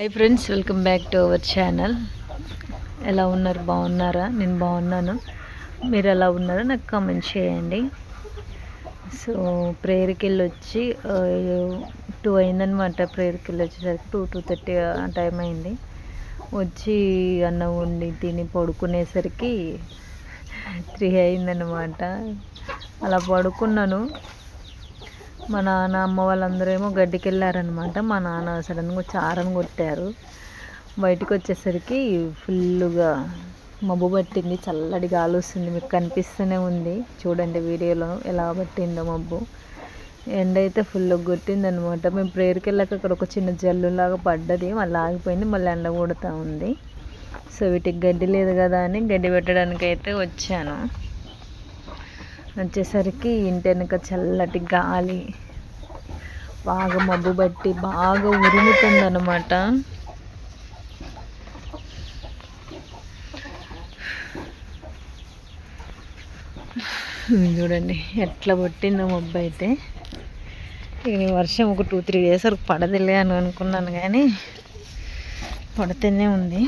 Hi friends welcome back to our channel ఎలా ఉన్నారు? బాగున్నారా? నేను బాగున్నాను. మీరు ఎలా ఉన్నారో నాకు కామెంట్ చేయండి. సో ప్రేయర్కి వెళ్ళి వచ్చి టూ అయిందనమాట ప్రేయర్కి వెళ్ళి వచ్చేసరికి టూ టూ థర్టీ టైం అయింది. వచ్చి అన్నం వండి తిని పడుకునేసరికి త్రీ అయిందనమాట అలా పడుకున్నాను. మా నాన్న అమ్మ వాళ్ళందరూ ఏమో గడ్డికి వెళ్ళారనమాట మా నాన్న సడన్గా చారం కొట్టారు. బయటకు వచ్చేసరికి ఫుల్గా మబ్బు పట్టింది చల్లటి గాలి వస్తుంది. మీకు కనిపిస్తూనే ఉంది. చూడండి వీడియోలో ఎలా పట్టిందో మబ్బు. ఎండ అయితే ఫుల్ కొట్టింది అనమాట మేము ప్రేయర్కి వెళ్ళాక అక్కడ ఒక చిన్న జల్లులాగా పడ్డది. మళ్ళీ ఆగిపోయింది మళ్ళీ ఎండ కొడుతూ ఉంది. సో వీటికి గడ్డి లేదు కదా అని గడ్డి పెట్టడానికి అయితే వచ్చాను. వచ్చేసరికి ఇంటి వెనుక చల్లటి గాలి బాగా మబ్బు బట్టి బాగా ఉరుముతుందన్నమాట. చూడండి ఎట్లా పట్టిందో మబ్బు అయితే. ఇక వర్షం ఒక టూ త్రీ డేస్ వరకు పడదిలే అని అనుకున్నాను కానీ పడుతూనే ఉంది.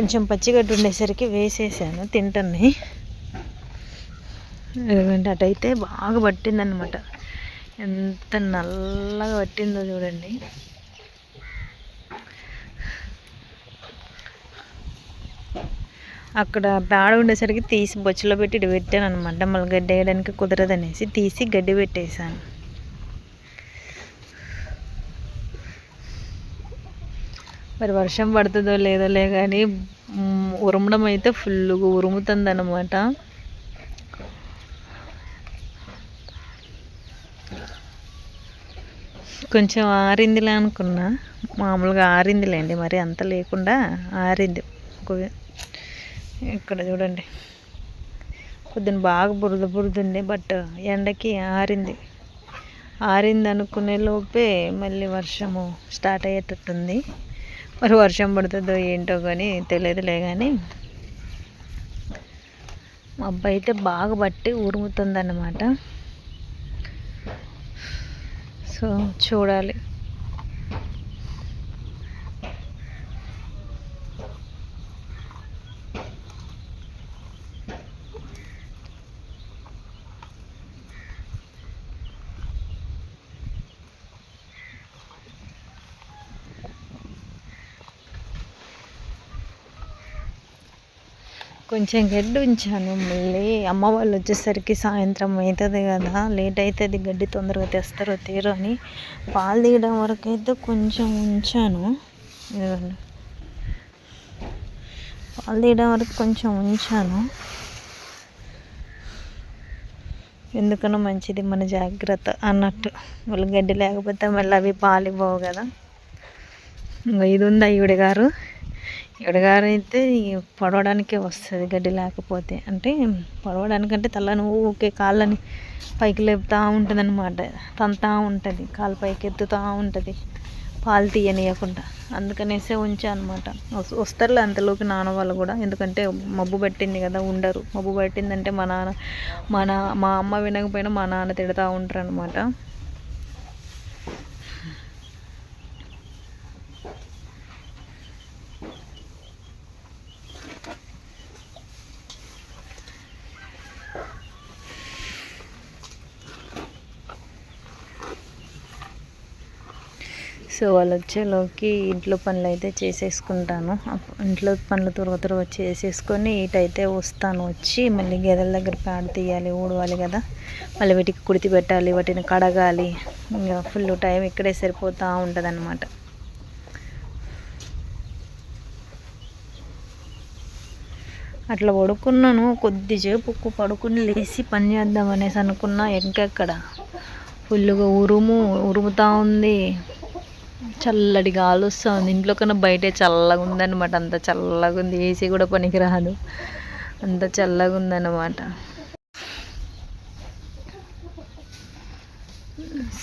కొంచెం పచ్చిగడ్డి ఉండేసరికి వేసేసాను తింటాన్ని ఎందుకంటే అటైతే బాగా పట్టిందనమాట ఎంత నల్లగా పట్టిందో చూడండి. అక్కడ పేడ ఉండేసరికి తీసి బొచ్చులో పెట్టి ఇటు పెట్టాను అనమాట మళ్ళీ గడ్డి వేయడానికి కుదరదనేసి తీసి గడ్డి పెట్టేశాను. మరి వర్షం పడుతుందో లేదో కానీ ఉరమడం అయితే ఫుల్గా ఉరుముతుంది అనమాట కొంచెం ఆరిందిలే అనుకున్నా. మామూలుగా ఆరిందిలేండి మరి అంత లేకుండా ఆరింది. ఇక్కడ చూడండి. పొద్దున బాగా బురద బురద ఉంది బట్ ఎండకి ఆరింది. ఆరింది అనుకునే లోపే మళ్ళీ వర్షము స్టార్ట్ అయ్యేటట్టుంది. మరి వర్షం పడుతుందో ఏంటో కానీ తెలియదులే కానీ మా అబ్బాయి అయితే బాగా బట్టి ఉరుముతుందన్నమాట. సో చూడాలి. కొంచెం గడ్డి ఉంచాను మళ్ళీ. అమ్మ వాళ్ళు వచ్చేసరికి సాయంత్రం అవుతుంది కదా లేట్ అవుతుంది గడ్డి తొందరగా తెస్తారో తీరో అని పాలు తీయడం వరకు అయితే కొంచెం ఉంచాను. పాలు తీయడం వరకు కొంచెం ఉంచాను. ఎందుకనో మంచిది మన జాగ్రత్త అన్నట్టు. వాళ్ళు గడ్డి లేకపోతే మళ్ళీ అవి పాలు ఇవ్వవు కదా. ఇంకా ఇది ఉందా ఈవిడ గారు? ఎడగారైతే పడవడానికే వస్తుంది గడ్డి లేకపోతే. అంటే పడవడానికంటే తలని ఊకే కాళ్ళని పైకి లేపుతూ ఉంటుంది అనమాట తంతా ఉంటుంది కాలు పైకి ఎత్తుతూ ఉంటుంది. పాలు తీయనియకుండా. అందుకనేసే ఉంచా అనమాట వస్తారులే అంతలోకి నాన్న వాళ్ళు కూడా. ఎందుకంటే మబ్బు పట్టింది కదా ఉండరు. మబ్బు పట్టిందంటే మా నాన్న మా నా మా అమ్మ వినకపోయినా మా నాన్న తిడతా ఉంటారు అనమాట సో వాళ్ళు వచ్చేలోకి ఇంట్లో పనులు అయితే చేసేసుకుంటాను ఇంట్లో పనులు త్వరగా త్వరగా చేసేసుకొని ఇటైతే వస్తాను. వచ్చి మళ్ళీ గేదెల దగ్గర పేడ తీయాలి ఊడవాలి కదా. మళ్ళీ వీటికి కుడితి పెట్టాలి వాటిని కడగాలి. ఇంకా ఫుల్ టైం ఇక్కడే సరిపోతూ ఉంటుంది అనమాట అట్లా పడుకున్నాను. కొద్దిసేపు పడుకుని లేచి పని చేద్దాం అనేసి అనుకున్నా. ఇంకెక్కడ ఫుల్గా ఉరుము ఉరుముతూ ఉంది. చల్లటి గాలి వస్తుంది. ఇంట్లో కన్నా బయటే చల్లగా ఉందన్నమాట. అంత చల్లగా ఉంది. ఏసీ కూడా పనికిరాదు. అంత చల్లగా ఉందన్నమాట.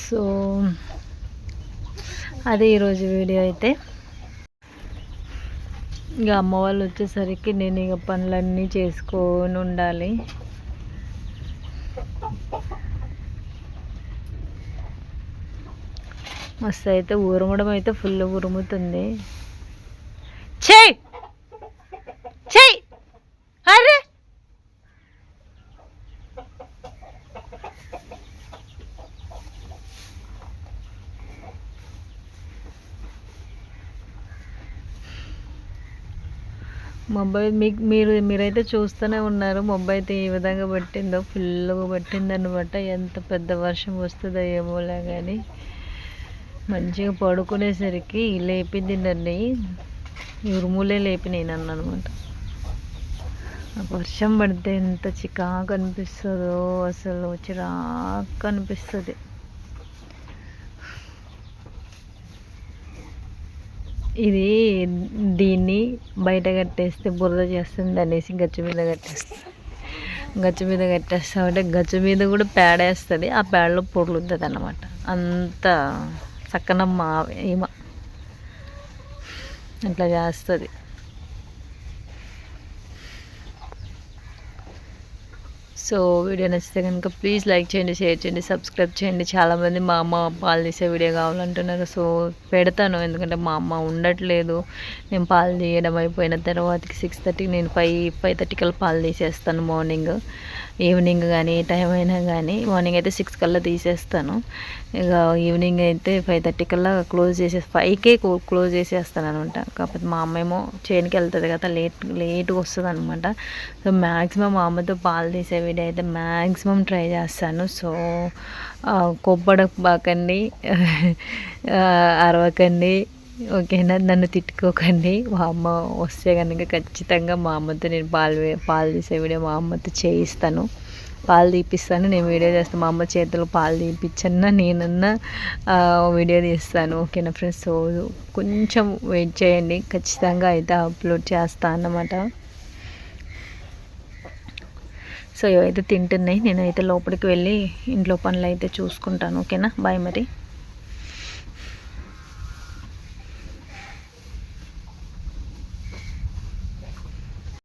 సో అదే ఈరోజు వీడియో అయితే. ఇక అమ్మ వాళ్ళు వచ్చేసరికి నేను ఇక పనులన్నీ చేసుకొని ఉండాలి. మస్తు అయితే ఉరమడం అయితే ఫుల్ ఉరుముతుంది చెయ్! చెయ్! అరే! మొబైల్ మీకు మీరు మీరైతే చూస్తూనే ఉన్నారు మొబైల్ అయితే ఏ విధంగా పట్టిందో ఫుల్గా పట్టింది అనమాట ఎంత పెద్ద వర్షం వస్తుందో ఏమోలే కానీ మంచిగా పడుకునేసరికి లేపింది నన్ను. ఉరుములే లేపినాయి నన్ను అనమాట వర్షం పడితే ఎంత చికాకు అనిపిస్తుందో అసలు చిరాకు అనిపిస్తుంది. ఇది దీన్ని బయట కట్టేస్తే బురద చేస్తుంది అనేసి గచ్చు మీద కట్టేస్తుంది గచ్చు మీద కట్టేస్తామంటే గచ్చు మీద కూడా పేడ వేస్తుంది ఆ పేడలో పొర్లుతుంది అన్నమాట అంత చక్కనమ్మ ఈమ. అట్లా చేస్తుంది. సో వీడియో నచ్చితే కనుక ప్లీజ్ లైక్ చేయండి షేర్ చేయండి సబ్స్క్రైబ్ చేయండి. చాలామంది మా అమ్మ పాలు తీసే వీడియో కావాలంటున్నారు. సో పెడతాను. ఎందుకంటే మా అమ్మ ఉండట్లేదు. నేను పాలు తీయడం అయిపోయిన తర్వాతకి సిక్స్ థర్టీకి నేను ఫైవ్ ఫైవ్ థర్టీకల్లా పాలు తీసేస్తాను మార్నింగ్ ఈవినింగ్ కానీ టైం అయినా కానీ మార్నింగ్ అయితే సిక్స్ కల్లా తీసేస్తాను. ఇక ఈవినింగ్ అయితే ఫైవ్ థర్టీ కల్లా క్లోజ్ చేసే ఫైవ్కే క్లోజ్ చేసేస్తాను అనమాట కాకపోతే మా అమ్మ ఏమో చేనికి వెళ్తుంది కదా లేట్ లేట్గా వస్తుంది అనమాట సో మ్యాక్సిమం మా అమ్మతో పాలు తీసే వీడియో అయితే మ్యాక్సిమం ట్రై చేస్తాను. సో కొబ్బడబాకండి అరవకండి ఓకేనా నన్ను తిట్టుకోకండి. మా అమ్మ వస్తే కనుక ఖచ్చితంగా మా అమ్మతో నేను పాలు పాలు తీసే వీడియో మా అమ్మతో చేయిస్తాను. పాలు తీపిస్తాను నేను వీడియో చేస్తాను. మా అమ్మ చేతులు పాలు తీపిచ్చన్నా నేనన్నా వీడియో తీస్తాను. ఓకేనా ఫ్రెండ్స్? సో కొంచెం వెయిట్ చేయండి. ఖచ్చితంగా అయితే అప్లోడ్ చేస్తాను అన్నమాట. సో ఇవైతే తింటున్నాయి. నేనైతే లోపలికి వెళ్ళి ఇంట్లో పనులు అయితే చూసుకుంటాను. ఓకేనా? బాయ్ మరి.